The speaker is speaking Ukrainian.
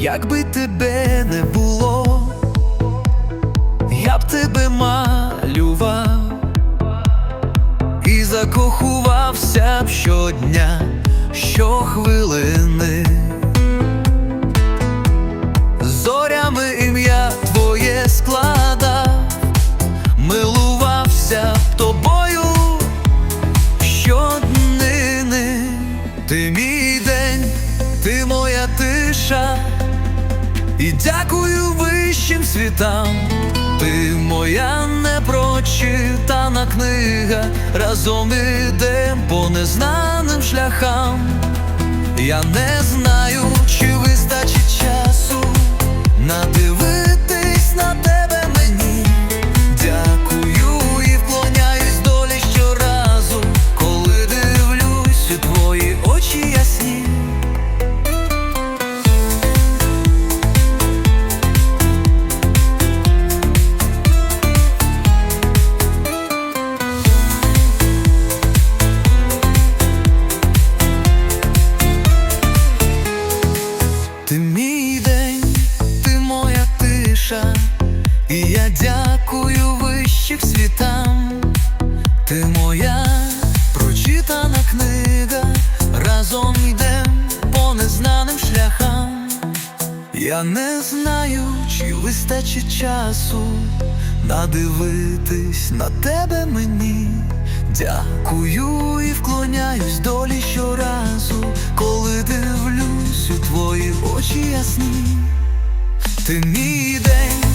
якби тебе не було, я б тебе малював і закохувався б щодня, щохвилини. І дякую вищим світам. Ти моя непрочитана книга, разом ідем по незнаним шляхам. Я не знаю, чи вистачить часу надивитись Я не знаю, чи вистачить часу надивитись на тебе мені. Дякую і вклоняюсь долі щоразу, коли дивлюсь у твої очі ясні. Ти мій день,